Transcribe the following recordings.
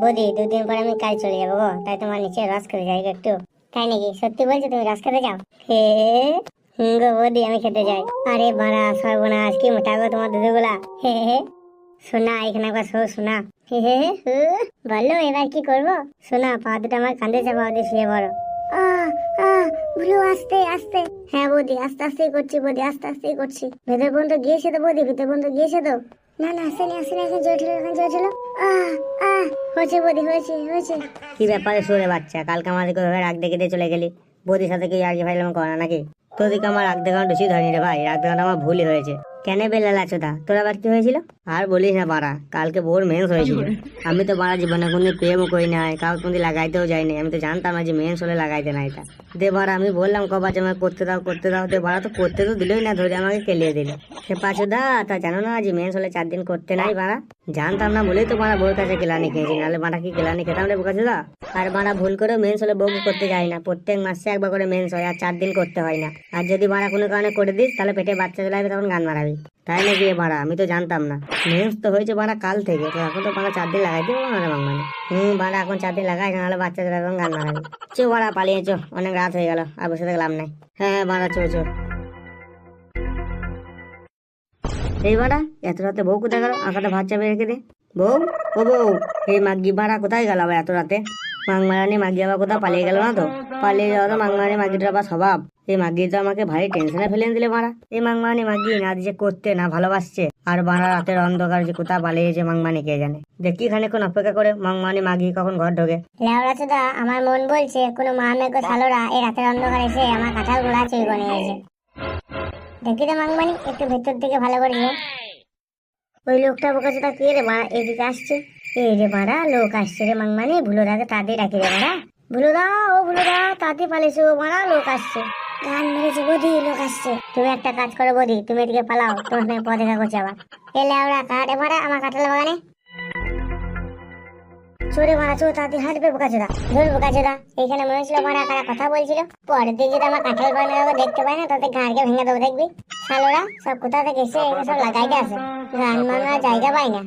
বৌদি দুদিন পর আমি কাজ চলে যাব গো। তাই তোমার নিচে রস খেতে যাই একটু। তাই নাকি? সত্যি বলছো তুমি রস খেতে যাও? হে হুম গো বৌদি আমি খেতে যাই। আরে বাড়া সর্বনাশ কি মোটা গো তোমার দুধগুলা হে হে শোনা এখানে একবার শো শোনা হে হে। বলো এবার কি করব? শোনা পা দুটো আমার কান্দে চাপা দিয়ে শুয়ে পড়ো। ভুলো আস্তে আস্তে। হ্যাঁ বৌদি আস্তে আস্তেই করছি বৌদি আস্তে আস্তেই করছি। ভেতর পর্যন্ত গিয়েছে তো বৌদি? ভেতর পর্যন্ত গিয়েছে তো? না না, আসেনি আসেনি, এখন জোর এখন জোর হয়েছে বৌদি, হয়েছে হয়েছে। কি ব্যাপারে শুয়ে বাচ্চা? কালকে আমার ওভাবে রাগ দেখে দিয়ে চলে গেলি। বৌদির সাথে কি কি ফাইলাম করা নাকি? তোদেরকে আমার রাগ দেখানো বেশি হয়নি রে ভাই। রাগ দেখানো আমার ভুলই হয়েছে। কেন বেলা লাচোদা তোর আবার কি হয়েছিল? আর বলিস না বাড়া কালকে বোর মেন্স হয়েছিল। আমি তো বাড়া জীবনে কোনদিন প্রেমও করি নাই কাউকে কোনদিন লাগাইতেও যাইনি আমি তো জানতাম না যে মেন্স হলে লাগাইতে না এটা। দে বাড়া আমি বললাম কবার যে আমাকে করতে দাও করতে দাও দে বাড়া তো করতে তো দিলই না ধরে আমাকে কেলিয়ে দিল। সে পাঁচুদা তা জানো না যে মেন্স হলে চার দিন করতে নাই বাড়া? জানতাম না বলেই তো বাড়া বউর কাছে গেলানি খেয়েছি নাহলে বাড়া কি গেলানি খেতাম রে কাছে আর বাড়া ভুল করে মেন্স হলে বউ করতে যায় না প্রত্যেক মাসে একবার করে মেন্স হয় আর চার দিন করতে হয় না। আর যদি বাড়া কোনো কারণে করে দিস তাহলে পেটে বাচ্চা চলে তখন গান মারাবি তাই নাকি বাড়া আমি তো জানতাম না। মেন্স তো হয়েছে বাড়া কাল থেকে। তো এখন তো বাড়া চার দিন লাগাইতে পারব না রে বাংমানি হুম বাড়া এখন চার দিন লাগাই, নাহলে বাচ্চা চলে আসবে গান মারাবি চো বাড়া পালিয়ে চো, অনেক রাত হয়ে গেল, আর বসে থাকলাম নাই। হ্যাঁ বাড়া চো চো। এই বাড়া এত রাতে বউ কোথায় গেল? আঁকাটা ভাত চাপে রেখে দে। বউ? ও বউ, এই মাগি ভাড়া কোথায় গেল আবার এত রাতে? মাংমারানি মাগি আবার কোথাও পালিয়ে গেল না তো? পালিয়ে যাওয়া তো মাংমারানি মাগিটার আবার স্বভাব। এই মাগি তো আমাকে ভারী টেনশনে ফেলে দিলে মারা। এই মাংমারানি মাগি, না যে করতে, না ভালোবাসছে। আর বাড়া রাতের অন্ধকার যে কোথায় পালিয়েছে মাংমানি কে জানে। দেখি খানিক্ষণ অপেক্ষা করে মাংমানি মাগি কখন ঘর ঢোকে। লেওড়া চোদা, আমার মন বলছে, কোনো মা মেঘ সালোরা এই রাতের অন্ধকার এসে আমার কাঁঠাল গোড়া চুরি করে নিয়েছে দেখি তো মাংমানি, একটু ভেতর দিকে ভালো করে। ওই লোকটা বোকা চোদা কে রে মারা এদিকে আসছে। এই রে মারা লোক আসছে রে মাংমানি ভুলোদাকে তাড়াতাড়ি ডাকি রে মারা ভুলোদা ও ভুলোদা তাড়াতাড়ি পালিয়েছে ও মারা লোক আসছে। গান মেরেছে লোক আসছে। তুমি একটা কাজ করো তুমি এদিকে পালাও, তোমার সঙ্গে পথ দেখা করছে আবার। এ লেওড়া কাটে মারা আমার বাগানে। চোরে মারা চোর হাঁটবে ধর এখানে মনে হচ্ছিল মারা কারা কথা বলছিল। পরের দিন যদি আমার কাঁঠাল বানাবো দেখতে পাই না তাতে ঘাড়কে ভেঙে দেবো, দেখবি। শালোরা, সব কোথা থেকে এসে সব লাগাইতে আসে। গান মানার জায়গা পাই না।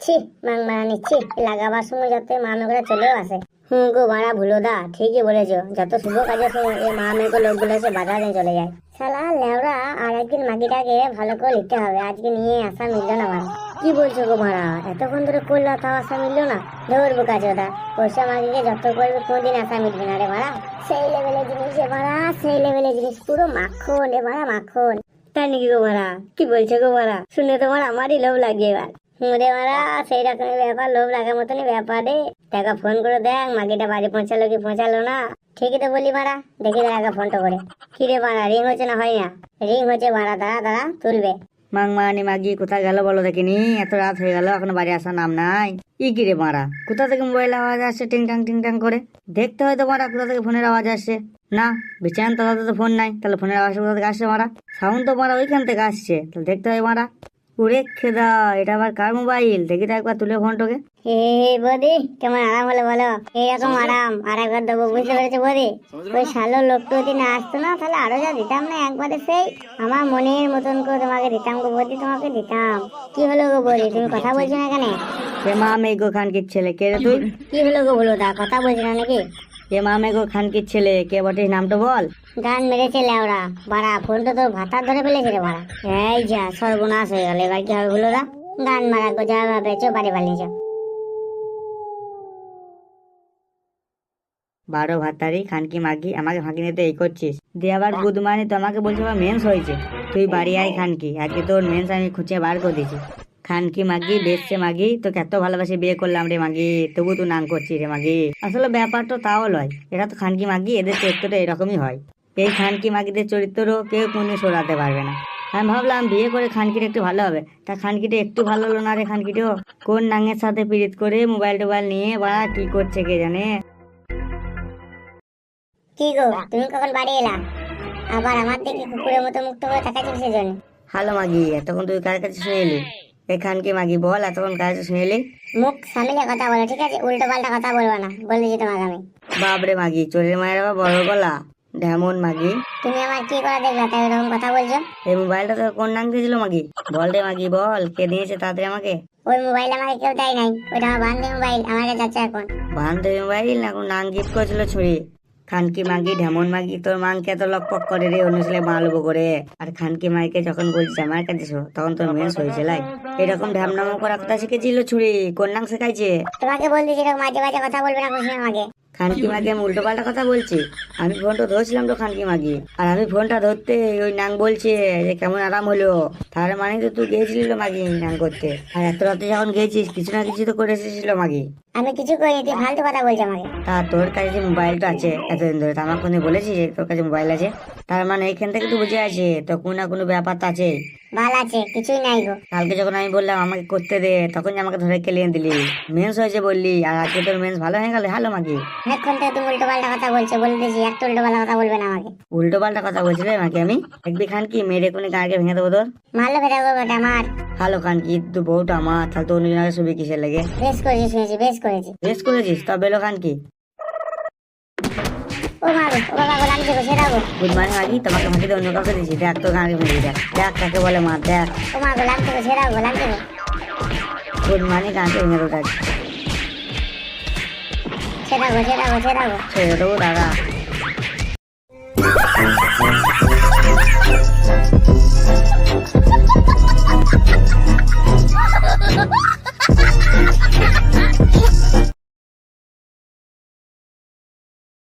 ছি মাং মারা নিচ্ছি লাগাবার সময় যাতে মা মেয়েগুলো চলেও আসে। হুম গো মারা ভুলো দা ঠিকই বলেছ, যত শুভ কাজের সময় এই মা মেয়েকে লোকগুলো এসে বাধা দিয়ে চলে যায়। শালা লেওরা, আর একদিন মাগিটাকে ভালো করে লিখতে হবে, আজকে নিয়ে আসা মিললো না মারা কি বলছো গো মারা এতক্ষণ ধরে করল তাও আসা মিললো না? ধরবো কাছে ওটা পয়সা মাগিকে যত করবে কোনদিন আসা মিটবে না রে মারা সেই লেভেলের জিনিস রে মারা সেই লেভেলের জিনিস, পুরো মাখন রে মারা মাখন। তাই নাকি গো মারা কি বলছো গো মারা শুনে তোমার আমারই লোভ লাগে এবার। হুঁড়ে মারা, সেই রকমের ব্যাপার, লোভ লাগার মতনই ব্যাপার রে। টাকা ফোন করে দেখ, মাগিটা বাড়ি পৌঁছালো কি পৌঁছালো না। ঠিকই তো বলি মারা, দেখি দেখা ফোনটা করে। কি রে মারা রিং হচ্ছে না হয় না? রিং হচ্ছে, মারা, দাঁড়া দাঁড়া, তুলবে। মাংমারানি মাগি, কোথায় গেল বলো দেখিনি? এত রাত হয়ে গেল, এখনও বাড়ি আসার নাম নাই। ই কি রে মারা, কোথা থেকে মোবাইল আওয়াজ আসছে, টিং টাং টিং টাং করে? দেখতে হয়তো মারা, কোথা থেকে ফোনের আওয়াজ আসছে। না বিছান তলাতে তো ফোন নাই, তাহলে ফোনের আওয়াজ কোথা থেকে আসছে মারা? সাউন্ড তো মারা ওইখান থেকে আসছে, তাহলে দেখতে হয় মারা। উড়ে খেদা এটা আবার কার মোবাইল? দেখি তো একবার তুলে ফোনটাকে। বদি কেমন আরাম হলো বলো? এইরকম আরাম আর একবার দেবো বুঝতে পেরেছ বদি? ওই শালো লোকটা যদি না আসতো না তাহলে আরও যা দিতাম না একবারে সেই? আমার মনের মতন করে তোমাকে দিতাম গো বদি তোমাকে দিতাম। কি হলো গো বদি তুমি কথা বলছো না কেন এ মা মেঘো খানকির ছেলে কে রে তুই? কি হলো গো বলো দা কথা বলছো না নাকি? খানকির ছেলে কে বটিস নামটা বল? গান মেরেছে বাড়া ফোনটা ভাতার ধরে ফেলেছে রে বাড়া। এই যা সর্বনাশ হয়ে গেল। এবার কি হবে বলো দা? গান মারা গো যা ভাবে চো বাড়ি পালিয়ে যাও। বারো ভাতারি খানকি মাগি আমাকে ফাঁকি নিতে এই করছিস। দিয়ে আবার বুধমানি তো আমাকে বলছে আমার মেন্স হয়েছে। তুই বাড়ি আয় খানকি আজকে তোর মেন্স আমি খুঁজে বার করে দিয়েছি। খানকি মাগি? বেসছে মাগি তোকে এত ভালোবাসি বিয়ে করলাম রে মাগি তবু তুই নাম করছিস রে মাগি। আসলে ব্যাপারটা তাও লয় এরা তো খানকি মাগি এদের চরিত্রটা এরকমই হয়। এই খানকি মাগিদের চরিত্র কেউ কোনদিন সরাতে পারবে না। আমি ভাবলাম বিয়ে করে খানকিটা একটু ভালো হবে তা খানকিটা একটু ভালো হলো না রে খানকিটাও? কোন নাঙের সাথে পীড়িত করে মোবাইল টোবাইল নিয়ে বা কি করছে কে জানে? কি গো তুমি কখন বাড়ি এলা? আবার আমার দিকে কুকুরের মতো মুক্ত করে তাকাচ্ছিস সেজন্য হ্যালো মাগি এতক্ষণ তুই কার কাছে শুনে এলি? এখান কি মাগি বল এতক্ষণ কার কাছে শুনে এলি? মুখ সামলে কথা বলো ঠিক আছে? উল্টো পাল্টা কথা বলব না বলে দিই তোমাকে আমি। বাপরে মাগি চোরের মায়ের আবার বড় গলা। ঢেমন মাগি। তুমি আমার কি করে দেখলা? তাই এরকম কথা বলছো? এই মোবাইলটা তো কোন নাম দিয়েছিল মাগি? বল রে মাগি বল কে দিয়েছে তাড়াতাড়ি আমাকে? ওই মোবাইল আমাকে কেউ দেয় নাই। ওইটা আমার বান্ধবী মোবাইল আমার কাছে যাচ্ছে এখন। বান্ধবী মোবাইল না কোন নাম গিফট করেছিল ছুরি? খানকি মাগি ঢেমন মাগি তোর মাংকে এত লকপক করে রে, অন্য ছেলে মালবো করে। আর খানকি মাইকে যখন বলছিস আমার কাছে তখন তোর মেয়ে হয়েছে, লাই। এরকম ঢ্যামনামো করা কথা শিখেছিল ছুরি কোন নাম শেখাইছে। তোমাকে বলছি এরকম মাঝে মাঝে কথা বলবে না আমাকে খানকি মাগি আমি উল্টো পাল্টা কথা বলছি। আমি ফোনটা ধরছিলাম তো খানকি মাগি। আর আমি ফোনটা ধরতে ওই নাং বলছে যে কেমন আরাম হলো। তার মানে তো তুই গিয়েছিলি মাগি নাং করতে। আর এত রাতে যখন গেছিস কিছু না কিছু তো করে এসেছিল মাগি। আমি কিছু করিনি তুই ফালতু কথা বলছি আমাকে। তা তোর কাছে যে মোবাইলটা আছে এতদিন ধরে। তা আমার ফোনে বলেছিস যে তোর কাছে মোবাইল আছে? তার মানে এখান থেকে তো বুঝে আছে তো কোনো না কোনো ব্যাপার তো আছে। ভালো আছে কিছুই নাই গো। কালকে যখন আমি বললাম আমাকে করতে দে তখন আমাকে ধরে কেলিয়ে দিলি। মেন্স হয়েছে বললি আর আজকে তোর মেন্স ভালো হয়ে গেল? হ্যালো মাগি। অনেকক্ষণ থেকে তুমি উল্টো পাল্টা কথা বলছো বলে দিয়েছি একটা উল্টো পাল্টা কথা বলবে না আমাকে। উল্টো পাল্টা কথা বলছি রে মাকে আমি? দেখবি খান কি মেরে কোনো গাঁকে ভেঙে দেবো তোর। মারলে ফেরা করব ওটা আমার হ্যালো খান কি তুই বউটা আমার তাহলে তো অন্যজনের ছবি কিসের লেগে? বেশ করেছি শুনেছি বেশ করেছি। বেশ করেছিস তবে বেলো খান কি? ও মা গো ও বাবা গো লাগছে গো সেটা গো গুড মর্নিং মাগি তোমাকে ফাঁকি দিয়ে অন্য কাউকে দিচ্ছি দেখ তোর গাঁকে ভেঙে দেখ দেখ কাকে বলে মা দেখ ও মা গো লাগছে গো সেটা গো লাগছে গো গুড মর্নিং গাঁকে ভেঙে দেবো দেখ সেটা গো সেটা গো সেটা গো ছেড়ে দেবো দাদা